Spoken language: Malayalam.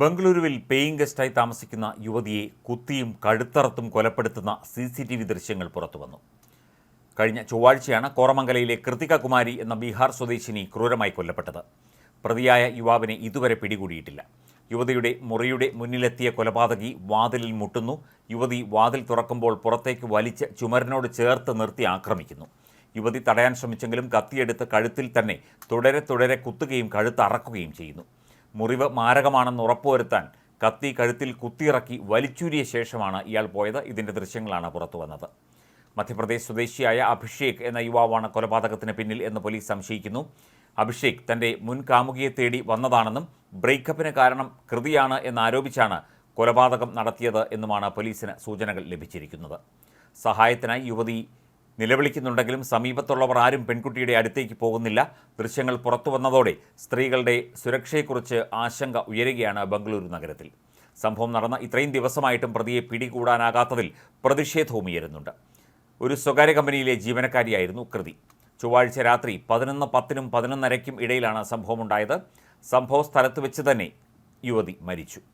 ബംഗളൂരുവിൽ പേയിങ് ഗസ്റ്റായി താമസിക്കുന്ന യുവതിയെ കുത്തിയും കഴുത്തറത്തും കൊലപ്പെടുത്തുന്ന സി സി ടി വി ദൃശ്യങ്ങൾ പുറത്തുവന്നു. കഴിഞ്ഞ ചൊവ്വാഴ്ചയാണ് കോറമംഗലയിലെ കൃതിക കുമാരി എന്ന ബീഹാർ സ്വദേശിനി ക്രൂരമായി കൊല്ലപ്പെട്ടത്. പ്രതിയായ യുവാവിനെ ഇതുവരെ പിടികൂടിയിട്ടില്ല. യുവതിയുടെ മുറിയുടെ മുന്നിലെത്തിയ കൊലപാതകി വാതിലിൽ മുട്ടുന്നു. യുവതി വാതിൽ തുറക്കുമ്പോൾ പുറത്തേക്ക് വലിച്ച് ചുമരിനോട് ചേർത്ത് നിർത്തി ആക്രമിക്കുന്നു. യുവതി തടയാൻ ശ്രമിച്ചെങ്കിലും കത്തിയെടുത്ത് കഴുത്തിൽ തന്നെ തുടരെ തുടരെ കുത്തുകയും കഴുത്ത് അറക്കുകയും ചെയ്യുന്നു. മുറിവ് മാരകമാണെന്ന് ഉറപ്പുവരുത്താൻ കത്തി കഴുത്തിൽ കുത്തിയിറക്കി വലിച്ചൂരിയ ശേഷമാണ് ഇയാൾ പോയത്. ഇതിന്റെ ദൃശ്യങ്ങളാണ് പുറത്തു വന്നത്. മധ്യപ്രദേശ് സ്വദേശിയായ അഭിഷേക് എന്ന യുവാവാണ് കൊലപാതകത്തിന് പിന്നിൽ എന്ന് പോലീസ് സംശയിക്കുന്നു. അഭിഷേക് തന്റെ മുൻ കാമുകിയെ തേടി വന്നതാണെന്നും ബ്രേക്കപ്പിന് കാരണം കൃതിയാണ് എന്നാരോപിച്ചാണ് കൊലപാതകം നടത്തിയത് എന്നുമാണ് പോലീസിന് സൂചനകൾ ലഭിച്ചിരിക്കുന്നത്. സഹായത്തിനായി യുവതി നിലവിളിക്കുന്നുണ്ടെങ്കിലും സമീപത്തുള്ളവർ ആരും പെൺകുട്ടിയുടെ അടുത്തേക്ക് പോകുന്നില്ല. ദൃശ്യങ്ങൾ പുറത്തു വന്നതോടെ സ്ത്രീകളുടെ സുരക്ഷയെക്കുറിച്ച് ആശങ്ക ഉയരുകയാണ് ബംഗളൂരു നഗരത്തിൽ. സംഭവം നടന്ന ഇത്രയും ദിവസമായിട്ടും പ്രതിയെ പിടികൂടാനാകാത്തതിൽ പ്രതിഷേധവും ഉയരുന്നുണ്ട്. ഒരു സ്വകാര്യ കമ്പനിയിലെ ജീവനക്കാരിയായിരുന്നു കൃതി. ചൊവ്വാഴ്ച രാത്രി പതിനൊന്ന് പത്തിനും പതിനൊന്നരയ്ക്കും ഇടയിലാണ് സംഭവമുണ്ടായത്. സംഭവ സ്ഥലത്ത് വെച്ച് തന്നെ യുവതി മരിച്ചു.